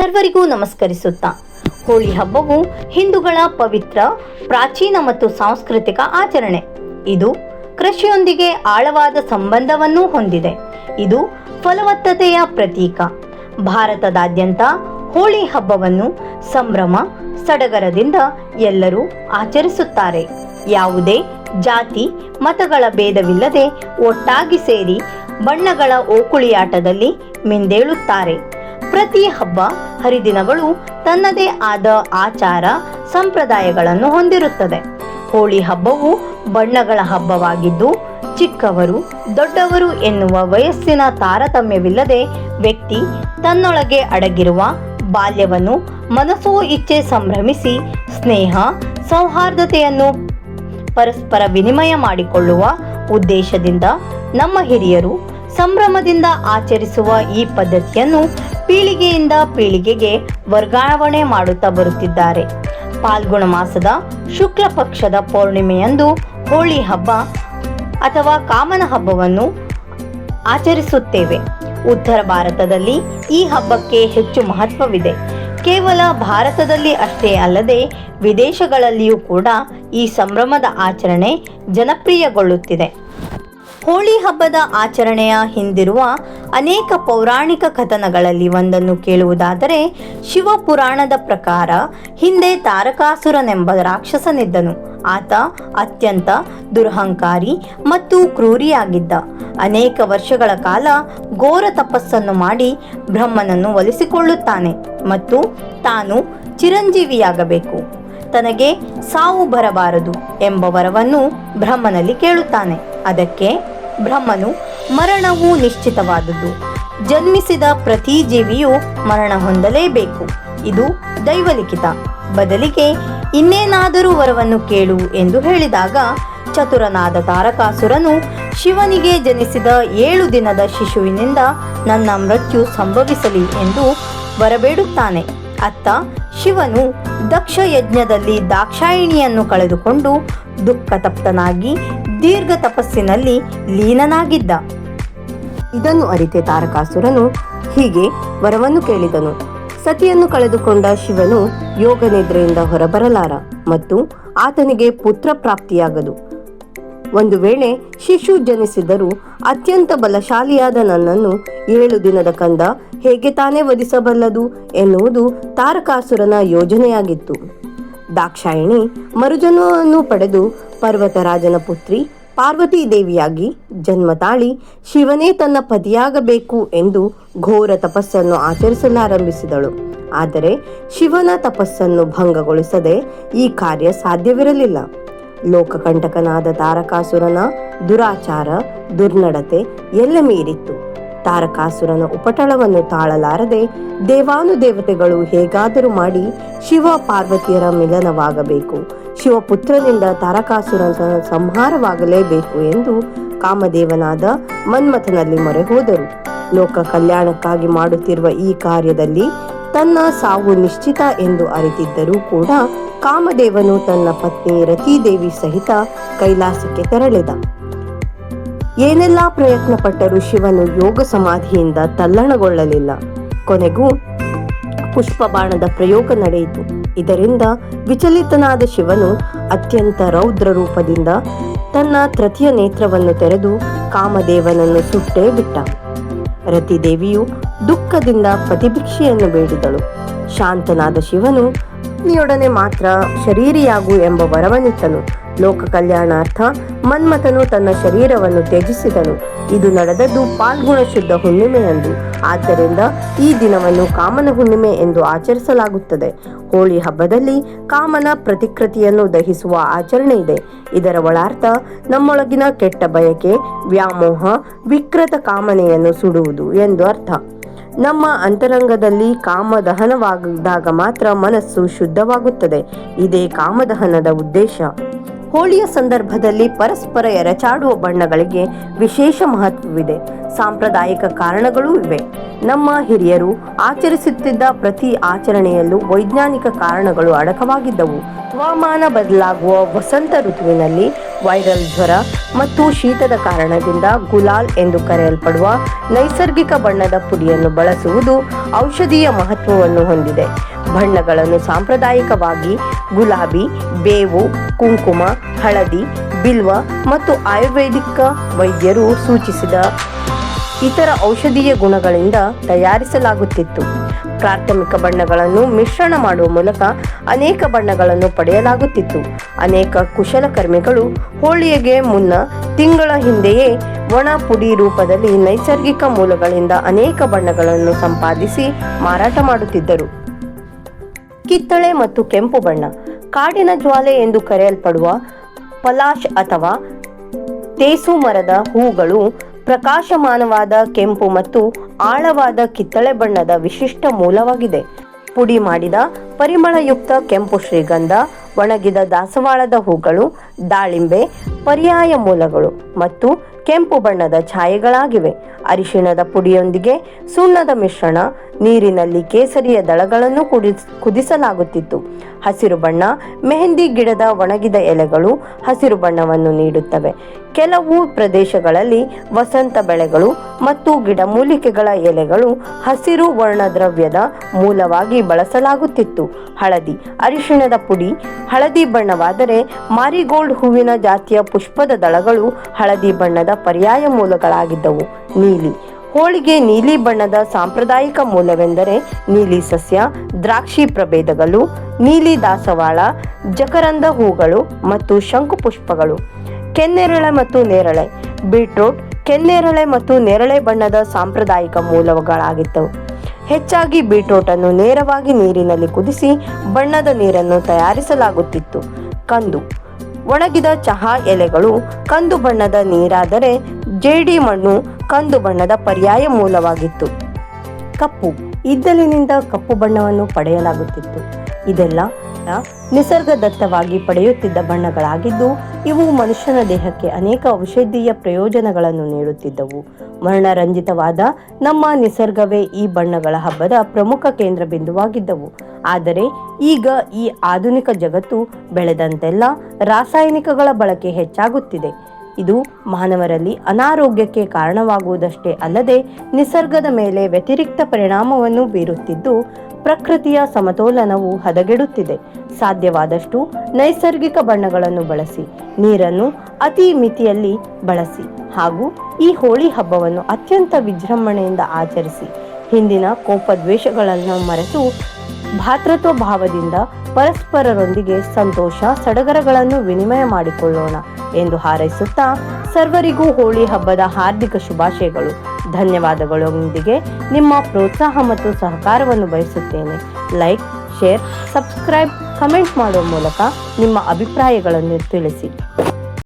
ಸರ್ವರಿಗೂ ನಮಸ್ಕರಿಸುತ್ತಾ. ಹೋಳಿ ಹಬ್ಬವು ಹಿಂದೂಗಳ ಪವಿತ್ರ, ಪ್ರಾಚೀನ ಮತ್ತು ಸಾಂಸ್ಕೃತಿಕ ಆಚರಣೆ. ಇದು ಕೃಷಿಯೊಂದಿಗೆ ಆಳವಾದ ಸಂಬಂಧವನ್ನು ಹೊಂದಿದೆ. ಇದು ಫಲವತ್ತತೆಯ ಪ್ರತೀಕ. ಭಾರತದಾದ್ಯಂತ ಹೋಳಿ ಹಬ್ಬವನ್ನು ಸಂಭ್ರಮ, ಸಡಗರದಿಂದ ಎಲ್ಲರೂ ಆಚರಿಸುತ್ತಾರೆ. ಯಾವುದೇ ಜಾತಿ, ಮತಗಳ ಭೇದವಿಲ್ಲದೆ ಒಟ್ಟಾಗಿ ಸೇರಿ ಬಣ್ಣಗಳ ಓಕುಳಿಯಾಟದಲ್ಲಿ ಮಿಂದೇಳುತ್ತಾರೆ. ಪ್ರತಿ ಹಬ್ಬ ಹರಿದಿನಗಳು ತನ್ನದೇ ಆದ ಆಚಾರ ಸಂಪ್ರದಾಯಗಳನ್ನು ಹೊಂದಿರುತ್ತದೆ. ಹೋಳಿ ಹಬ್ಬವು ಬಣ್ಣಗಳ ಹಬ್ಬವಾಗಿದ್ದು, ಚಿಕ್ಕವರು, ದೊಡ್ಡವರು ಎನ್ನುವ ವಯಸ್ಸಿನ ತಾರತಮ್ಯವಿಲ್ಲದೆ ವ್ಯಕ್ತಿ ತನ್ನೊಳಗೆ ಅಡಗಿರುವ ಬಾಲ್ಯವನ್ನು ಮನಸೋ ಇಚ್ಛೆ ಸಂಭ್ರಮಿಸಿ ಸ್ನೇಹ, ಸೌಹಾರ್ದತೆಯನ್ನು ಪರಸ್ಪರ ವಿನಿಮಯ ಮಾಡಿಕೊಳ್ಳುವ ಉದ್ದೇಶದಿಂದ ನಮ್ಮ ಹಿರಿಯರು ಸಂಭ್ರಮದಿಂದ ಆಚರಿಸುವ ಈ ಪದ್ಧತಿಯನ್ನು ಪೀಳಿಗೆಯಿಂದ ಪೀಳಿಗೆಗೆ ವರ್ಗಾವಣೆ ಮಾಡುತ್ತಾ ಬರುತ್ತಿದ್ದಾರೆ. ಪಾಲ್ಗುಣ ಮಾಸದ ಶುಕ್ಲ ಪಕ್ಷದ ಪೌರ್ಣಿಮೆಯಂದು ಹೋಳಿ ಹಬ್ಬ ಅಥವಾ ಕಾಮನ ಹಬ್ಬವನ್ನು ಆಚರಿಸುತ್ತೇವೆ. ಉತ್ತರ ಭಾರತದಲ್ಲಿ ಈ ಹಬ್ಬಕ್ಕೆ ಹೆಚ್ಚು ಮಹತ್ವವಿದೆ. ಕೇವಲ ಭಾರತದಲ್ಲಿ ಅಷ್ಟೇ ಅಲ್ಲದೆ ವಿದೇಶಗಳಲ್ಲಿಯೂ ಕೂಡ ಈ ಸಂಭ್ರಮದ ಆಚರಣೆ ಜನಪ್ರಿಯಗೊಳ್ಳುತ್ತಿದೆ. ಹೋಳಿ ಹಬ್ಬದ ಆಚರಣೆಯ ಹಿಂದಿರುವ ಅನೇಕ ಪೌರಾಣಿಕ ಕಥನಗಳಲ್ಲಿ ಒಂದನ್ನು ಕೇಳುವುದಾದರೆ ಶಿವಪುರಾಣದ ಪ್ರಕಾರ ಹಿಂದೆ ತಾರಕಾಸುರನೆಂಬ ರಾಕ್ಷಸನಿದ್ದನು. ಆತ ಅತ್ಯಂತ ದುರಹಂಕಾರಿ ಮತ್ತು ಕ್ರೂರಿಯಾಗಿದ್ದ. ಅನೇಕ ವರ್ಷಗಳ ಕಾಲ ಘೋರ ತಪಸ್ಸನ್ನು ಮಾಡಿ ಬ್ರಹ್ಮನನ್ನು ಒಲಿಸಿಕೊಳ್ಳುತ್ತಾನೆ ಮತ್ತು ತಾನು ಚಿರಂಜೀವಿಯಾಗಬೇಕು. ತನಗೆ ಸಾವು ಬರಬಾರದು ಎಂಬ ವರವನ್ನು ಬ್ರಹ್ಮನಲ್ಲಿ ಕೇಳುತ್ತಾನೆ. ಅದಕ್ಕೆ ಬ್ರಹ್ಮನು ಮರಣವು ನಿಶ್ಚಿತವಾದದ್ದು ಜನ್ಮಿಸಿದ ಪ್ರತಿ ಜೀವಿಯು ಮರಣ ಹೊಂದಲೇಬೇಕು. ಇದು ದೈವಲಿಖಿತ. ಬದಲಿಗೆ ಇನ್ನೇನಾದರೂ ವರವನ್ನು ಕೇಳು ಎಂದು ಹೇಳಿದಾಗ ಚತುರನಾದ ತಾರಕಾಸುರನು ಶಿವನಿಗೆ ಜನಿಸಿದ ಏಳು ದಿನದ ಶಿಶುವಿನಿಂದ ನನ್ನ ಮೃತ್ಯು ಸಂಭವಿಸಲಿ ಎಂದು ಬರಬೇಡುತ್ತಾನೆ ಅತ್ತ ಶಿವನು ದಕ್ಷ ಯಜ್ಞದಲ್ಲಿ ದಾಕ್ಷಾಯಿಣಿಯನ್ನು ಕಳೆದುಕೊಂಡು ದುಃಖತಪ್ತನಾಗಿ ದೀರ್ಘ ತಪಸ್ಸಿನಲ್ಲಿ ಲೀನನಾಗಿದ್ದ. ಇದನ್ನು ಅರಿತೆ ತಾರಕಾಸುರನು ಹೀಗೆ ವರವನ್ನು ಕೇಳಿದನು. ಸತಿಯನ್ನು ಕಳೆದುಕೊಂಡ ಶಿವನು ಯೋಗ ನಿದ್ರೆಯಿಂದ ಹೊರಬರಲಾರ ಮತ್ತು ಆತನಿಗೆ ಪುತ್ರ ಪ್ರಾಪ್ತಿಯಾಗದು. ಒಂದು ವೇಳೆ ಶಿಶು ಜನಿಸಿದರೂ ಅತ್ಯಂತ ಬಲಶಾಲಿಯಾದ ನನ್ನನ್ನು ಏಳು ದಿನದ ಕಂದ ಹೇಗೆ ತಾನೇ ವಧಿಸಬಲ್ಲದು ಎನ್ನುವುದು ತಾರಕಾಸುರನ ಯೋಜನೆಯಾಗಿತ್ತು. ದಾಕ್ಷಾಯಿಣಿ ಮರುಜನ್ಮವನ್ನು ಪಡೆದು ಪರ್ವತರಾಜನ ಪುತ್ರಿ ಪಾರ್ವತೀ ದೇವಿಯಾಗಿ ಜನ್ಮ ತಾಳಿ ಶಿವನೇ ತನ್ನ ಪತಿಯಾಗಬೇಕು ಎಂದು ಘೋರ ತಪಸ್ಸನ್ನು ಆಚರಿಸಲಾರಂಭಿಸಿದಳು. ಆದರೆ ಶಿವನ ತಪಸ್ಸನ್ನು ಭಂಗಗೊಳಿಸದೆ ಈ ಕಾರ್ಯ ಸಾಧ್ಯವಿರಲಿಲ್ಲ. ಲೋಕಕಂಟಕನಾದ ತಾರಕಾಸುರನ ದುರಾಚಾರ, ದುರ್ನಡತೆ ಎಲ್ಲ ಮೀರಿತ್ತು. ತಾರಕಾಸುರನ ಉಪಟಳವನ್ನು ತಾಳಲಾರದೆ ದೇವಾನುದೇವತೆಗಳು ಹೇಗಾದರೂ ಮಾಡಿ ಶಿವ ಪಾರ್ವತಿಯರ ಮಿಲನವಾಗಬೇಕು. ಶಿವಪುತ್ರನಿಂದ ತಾರಕಾಸುರನ ಸಂಹಾರವಾಗಲೇಬೇಕು ಎಂದು ಕಾಮದೇವನಾದ ಮನ್ಮಥನಲ್ಲಿ ಮೊರೆ ಹೋದರು ಲೋಕ ಕಲ್ಯಾಣಕ್ಕಾಗಿ ಮಾಡುತ್ತಿರುವ ಈ ಕಾರ್ಯದಲ್ಲಿ ತನ್ನ ಸಾವು ನಿಶ್ಚಿತ ಎಂದು ಅರಿತಿದ್ದರೂ ಕೂಡ ಕಾಮದೇವನು ತನ್ನ ಪತ್ನಿ ರತಿದೇವಿ ಸಹಿತ ಕೈಲಾಸಕ್ಕೆ ತೆರಳಿದ. ಏನೆಲ್ಲಾ ಪ್ರಯತ್ನ ಪಟ್ಟರೂ ಶಿವನು ಯೋಗ ಸಮಾಧಿಯಿಂದ ತಲ್ಲಣಗೊಳ್ಳಲಿಲ್ಲ. ಕೊನೆಗೂ ಪುಷ್ಪ ಬಾಣದ ಪ್ರಯೋಗ ನಡೆಯಿತು. ಇದರಿಂದ ವಿಚಲಿತನಾದ ಶಿವನು ಅತ್ಯಂತ ರೌದ್ರ ರೂಪದಿಂದ ತನ್ನ ತೃತೀಯ ನೇತ್ರವನ್ನು ತೆರೆದು ಕಾಮದೇವನನ್ನು ಸುಟ್ಟೇ ಬಿಟ್ಟ. ರತಿದೇವಿಯು ದುಃಖದಿಂದ ಪ್ರತಿಭಿಕ್ಷೆಯನ್ನು ಬೇಡಿದಳು. ಶಾಂತನಾದ ಶಿವನು ಪತ್ನಿಯೊಡನೆ ಮಾತ್ರ ಶರೀರಿಯಾಗು ಎಂಬ ವರವನಿತ್ತನು ಲೋಕ ಕಲ್ಯಾಣಾರ್ಥ ಮನ್ಮಥನು ತನ್ನ ಶರೀರವನ್ನು ತ್ಯಜಿಸಿದನು. ಇದು ನಡೆದದ್ದು ಪಾಲ್ಗುಣ ಶುದ್ಧ ಹುಣ್ಣಿಮೆಯಂದು. ಆದ್ದರಿಂದ ಈ ದಿನವನ್ನು ಕಾಮನ ಹುಣ್ಣಿಮೆ ಎಂದು ಆಚರಿಸಲಾಗುತ್ತದೆ. ಹೋಳಿ ಹಬ್ಬದಲ್ಲಿ ಕಾಮನ ಪ್ರತಿಕೃತಿಯನ್ನು ದಹಿಸುವ ಆಚರಣೆ ಇದೆ. ಇದರ ಒಳಾರ್ಥ ನಮ್ಮೊಳಗಿನ ಕೆಟ್ಟ ಬಯಕೆ, ವ್ಯಾಮೋಹ, ವಿಕೃತ ಕಾಮನೆಯನ್ನು ಸುಡುವುದು ಎಂದು ಅರ್ಥ. ನಮ್ಮ ಅಂತರಂಗದಲ್ಲಿ ಕಾಮದಹನವಾಗಿದಾಗ ಮಾತ್ರ ಮನಸ್ಸು ಶುದ್ಧವಾಗುತ್ತದೆ. ಇದೇ ಕಾಮದಹನದ ಉದ್ದೇಶ. ಹೋಳಿಯ ಸಂದರ್ಭದಲ್ಲಿ ಪರಸ್ಪರ ಎರಚಾಡುವ ಬಣ್ಣಗಳಿಗೆ ವಿಶೇಷ ಮಹತ್ವವಿದೆ. ಸಾಂಪ್ರದಾಯಿಕ ಕಾರಣಗಳೂ ಇವೆ. ನಮ್ಮ ಹಿರಿಯರು ಆಚರಿಸುತ್ತಿದ್ದ ಪ್ರತಿ ಆಚರಣೆಯಲ್ಲೂ ವೈಜ್ಞಾನಿಕ ಕಾರಣಗಳು ಅಡಕವಾಗಿದ್ದವು. ಹವಾಮಾನ ಬದಲಾಗುವ ವಸಂತ ಋತುವಿನಲ್ಲಿ ವೈರಲ್ ಜ್ವರ ಮತ್ತು ಶೀತದ ಕಾರಣದಿಂದ ಗುಲಾಲ್ ಎಂದು ಕರೆಯಲ್ಪಡುವ ನೈಸರ್ಗಿಕ ಬಣ್ಣದ ಪುಡಿಯನ್ನು ಬಳಸುವುದು ಔಷಧೀಯ ಮಹತ್ವವನ್ನು ಹೊಂದಿದೆ. ಬಣ್ಣಗಳನ್ನು ಸಾಂಪ್ರದಾಯಿಕವಾಗಿ ಗುಲಾಬಿ, ಬೇವು, ಕುಂಕುಮ, ಹಳದಿ, ಬಿಲ್ವ ಮತ್ತು ಆಯುರ್ವೇದಿಕ ವೈದ್ಯರು ಸೂಚಿಸಿದ ಇತರ ಔಷಧೀಯ ಗುಣಗಳಿಂದ ತಯಾರಿಸಲಾಗುತ್ತಿತ್ತು. ಪ್ರಾಥಮಿಕ ಬಣ್ಣಗಳನ್ನು ಮಿಶ್ರಣ ಮಾಡುವ ಮೂಲಕ ಅನೇಕ ಬಣ್ಣಗಳನ್ನು ಪಡೆಯಲಾಗುತ್ತಿತ್ತು. ಅನೇಕ ಕುಶಲಕರ್ಮಿಗಳು ಹೋಳಿಗೆಗೆ ಮುನ್ನ ತಿಂಗಳ ಹಿಂದೆಯೇ ಒಣ ಪುಡಿ ರೂಪದಲ್ಲಿ ನೈಸರ್ಗಿಕ ಮೂಲಗಳಿಂದ ಅನೇಕ ಬಣ್ಣಗಳನ್ನು ಸಂಪಾದಿಸಿ ಮಾರಾಟ ಮಾಡುತ್ತಿದ್ದರು. ಕಿತ್ತಳೆ ಮತ್ತು ಕೆಂಪು ಬಣ್ಣ. ಕಾಡಿನ ಜ್ವಾಲೆ ಎಂದು ಕರೆಯಲ್ಪಡುವ ಪಲಾಶ್ ಅಥವಾ ತೇಸು ಮರದ ಹೂಗಳು ಪ್ರಕಾಶಮಾನವಾದ ಕೆಂಪು ಮತ್ತು ಆಳವಾದ ಕಿತ್ತಳೆ ಬಣ್ಣದ ವಿಶಿಷ್ಟ ಮೂಲವಾಗಿದೆ. ಪುಡಿ ಮಾಡಿದ ಪರಿಮಳಯುಕ್ತ ಕೆಂಪು ಶ್ರೀಗಂಧ, ಒಣಗಿದ ದಾಸವಾಳದ ಹೂಗಳು, ದಾಳಿಂಬೆ, ಪರ್ಯಾಯ ಮೂಲಗಳು ಮತ್ತು ಕೆಂಪು ಬಣ್ಣದ ಛಾಯೆಗಳಾಗಿವೆ. ಅರಿಶಿಣದ ಪುಡಿಯೊಂದಿಗೆ ಸುಣ್ಣದ ಮಿಶ್ರಣ, ನೀರಿನಲ್ಲಿ ಕೇಸರಿಯ ದಳಗಳನ್ನು ಕುದಿಸ್ ಕುದಿಸಲಾಗುತ್ತಿತ್ತು. ಹಸಿರು ಬಣ್ಣ, ಮೆಹಂದಿ ಗಿಡದ ಒಣಗಿದ ಎಲೆಗಳು ಹಸಿರು ಬಣ್ಣವನ್ನು ನೀಡುತ್ತವೆ. ಕೆಲವು ಪ್ರದೇಶಗಳಲ್ಲಿ ವಸಂತ ಬೆಳೆಗಳು ಮತ್ತು ಗಿಡಮೂಲಿಕೆಗಳ ಎಲೆಗಳು ಹಸಿರು ವರ್ಣದ್ರವ್ಯದ ಮೂಲವಾಗಿ ಬಳಸಲಾಗುತ್ತಿತ್ತು. ಹಳದಿ ಅರಿಶಿಣದ ಪುಡಿ, ಹಳದಿ ಬಣ್ಣವಾದರೆ ಮಾರಿಗೋಲ್ಡ್ ಹೂವಿನ ಜಾತಿಯ ಪುಷ್ಪದ ದಳಗಳು ಹಳದಿ ಬಣ್ಣದ ಪರ್ಯಾಯ ಮೂಲಗಳಾಗಿದ್ದವು. ನೀಲಿ. ಹೋಳಿಗೆ ನೀಲಿ ಬಣ್ಣದ ಸಾಂಪ್ರದಾಯಿಕ ಮೂಲವೆಂದರೆ ನೀಲಿ ಸಸ್ಯ, ದ್ರಾಕ್ಷಿ ಪ್ರಭೇದಗಳು, ನೀಲಿ ದಾಸವಾಳ, ಜಕರಂದ ಹೂಗಳು ಮತ್ತು ಶಂಕುಪುಷ್ಪಗಳು ಕೆನ್ನೇರಳೆ ಮತ್ತು ನೇರಳೆ. ಬೀಟ್ರೂಟ್, ಕೆನ್ನೇರಳೆ ಮತ್ತು ನೇರಳೆ ಬಣ್ಣದ ಸಾಂಪ್ರದಾಯಿಕ ಮೂಲಗಳಾಗಿದ್ದವು. ಹೆಚ್ಚಾಗಿ ಬೀಟ್ರೂಟ್ ಅನ್ನು ನೇರವಾಗಿ ನೀರಿನಲ್ಲಿ ಕುದಿಸಿ ಬಣ್ಣದ ನೀರನ್ನು ತಯಾರಿಸಲಾಗುತ್ತಿತ್ತು. ಕಂದು. ಒಣಗಿದ ಚಹಾ ಎಲೆಗಳು ಕಂದು ಬಣ್ಣದ ನೀರಾದರೆ ಜೇಡಿ ಮಣ್ಣು ಕಂದು ಬಣ್ಣದ ಪರ್ಯಾಯ ಮೂಲವಾಗಿತ್ತು. ಕಪ್ಪು. ಇದ್ದಲಿನಿಂದ ಕಪ್ಪು ಬಣ್ಣವನ್ನು ಪಡೆಯಲಾಗುತ್ತಿತ್ತು. ಇದೆಲ್ಲ ನಿಸರ್ಗದತ್ತವಾಗಿ ಪಡೆಯುತ್ತಿದ್ದ ಬಣ್ಣಗಳಾಗಿದ್ದು, ಇವು ಮನುಷ್ಯನ ದೇಹಕ್ಕೆ ಅನೇಕ ಔಷಧೀಯ ಪ್ರಯೋಜನಗಳನ್ನು ನೀಡುತ್ತಿದ್ದವು. ವರ್ಣರಂಜಿತವಾದ ನಮ್ಮ ನಿಸರ್ಗವೇ ಈ ಬಣ್ಣಗಳ ಹಬ್ಬದ ಪ್ರಮುಖ ಕೇಂದ್ರ ಬಿಂದುವಾಗಿದ್ದವು. ಆದರೆ ಈಗ ಈ ಆಧುನಿಕ ಜಗತ್ತು ಬೆಳೆದಂತೆಲ್ಲ ರಾಸಾಯನಿಕಗಳ ಬಳಕೆ ಹೆಚ್ಚಾಗುತ್ತಿದೆ. ಇದು ಮಾನವರಲ್ಲಿ ಅನಾರೋಗ್ಯಕ್ಕೆ ಕಾರಣವಾಗುವುದಷ್ಟೇ ಅಲ್ಲದೆ ನಿಸರ್ಗದ ಮೇಲೆ ವ್ಯತಿರಿಕ್ತ ಪರಿಣಾಮವನ್ನು ಬೀರುತ್ತಿದ್ದು ಪ್ರಕೃತಿಯ ಸಮತೋಲನವು ಹದಗೆಡುತ್ತಿದೆ. ಸಾಧ್ಯವಾದಷ್ಟು ನೈಸರ್ಗಿಕ ಬಣ್ಣಗಳನ್ನು ಬಳಸಿ, ನೀರನ್ನು ಅತಿ ಮಿತಿಯಲ್ಲಿ ಬಳಸಿ ಹಾಗೂ ಈ ಹೋಳಿ ಹಬ್ಬವನ್ನು ಅತ್ಯಂತ ವಿಜೃಂಭಣೆಯಿಂದ ಆಚರಿಸಿ, ಹಿಂದಿನ ಕೋಪದ್ವೇಷಗಳನ್ನು ಮರೆತು ಭಾತೃತ್ವ ಭಾವದಿಂದ ಪರಸ್ಪರರೊಂದಿಗೆ ಸಂತೋಷ, ಸಡಗರಗಳನ್ನು ವಿನಿಮಯ ಮಾಡಿಕೊಳ್ಳೋಣ ಎಂದು ಹಾರೈಸುತ್ತಾ ಸರ್ವರಿಗೂ ಹೋಳಿ ಹಬ್ಬದ ಹಾರ್ದಿಕ ಶುಭಾಶಯಗಳು. ಧನ್ಯವಾದಗಳೊಂದಿಗೆ ನಿಮ್ಮ ಪ್ರೋತ್ಸಾಹ ಮತ್ತು ಸಹಕಾರವನ್ನು ಬಯಸುತ್ತೇನೆ. ಲೈಕ್, ಶೇರ್, ಸಬ್ಸ್ಕ್ರೈಬ್, ಕಮೆಂಟ್ ಮಾಡುವ ಮೂಲಕ ನಿಮ್ಮ ಅಭಿಪ್ರಾಯಗಳನ್ನು ತಿಳಿಸಿ.